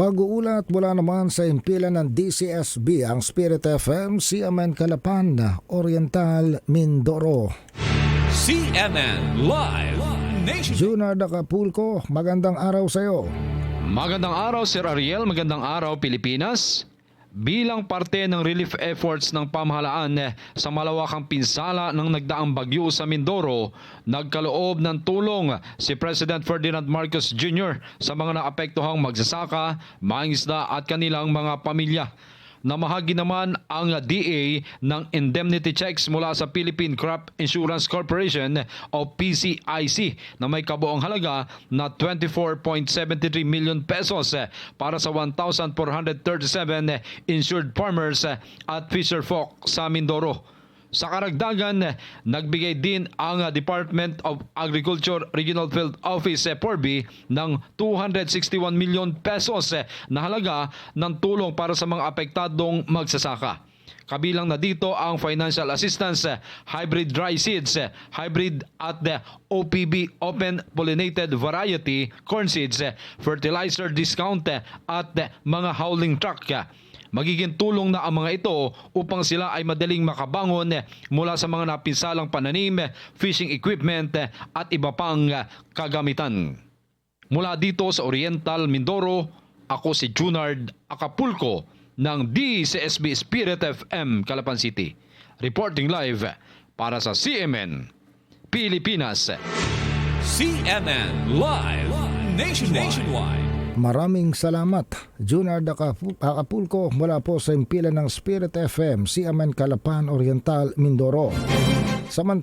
Pag-uulat mula naman sa impilan ng DCSB ang Spirit FM, CMN Calapan, Oriental, Mindoro. CNN Live Nation. Junior Acapulco, magandang araw sa iyo. Magandang araw Sir Ariel, magandang araw Pilipinas. Bilang parte ng relief efforts ng pamahalaan eh, sa malawakang pinsala ng nagdaang bagyo sa Mindoro, nagkaloob ng tulong si President Ferdinand Marcos Jr. sa mga naapektuhang magsasaka, mangisda at kanilang mga pamilya. Namahagi naman ang DA ng indemnity checks mula sa Philippine Crop Insurance Corporation o PCIC na may kabuong halaga na 24.73 million pesos para sa 1,437 insured farmers at fisherfolk sa Mindoro. Sa karagdagan, nagbigay din ang Department of Agriculture Regional Field Office eh, PORBI ng 261 million pesos eh, na halaga ng tulong para sa mga apektadong magsasaka. Kabilang na dito ang financial assistance, eh, hybrid dry seeds, eh, hybrid at the OPB open pollinated variety corn seeds, eh, fertilizer discount eh, at eh, mga hauling truck. Magiging tulong na ang mga ito upang sila ay madaling makabangon mula sa mga napinsalang pananim, fishing equipment at iba pang kagamitan. Mula dito sa Oriental Mindoro, ako si Junard Acapulco ng DCSB Spirit FM Calapan City. Reporting live para sa CMN Pilipinas. CNN Live Nation. Nationwide. Maraming salamat, Acapu- Acapulco mula po sa impilan ng Spirit FM, CMN Calapan, Oriental, Mindoro. Samant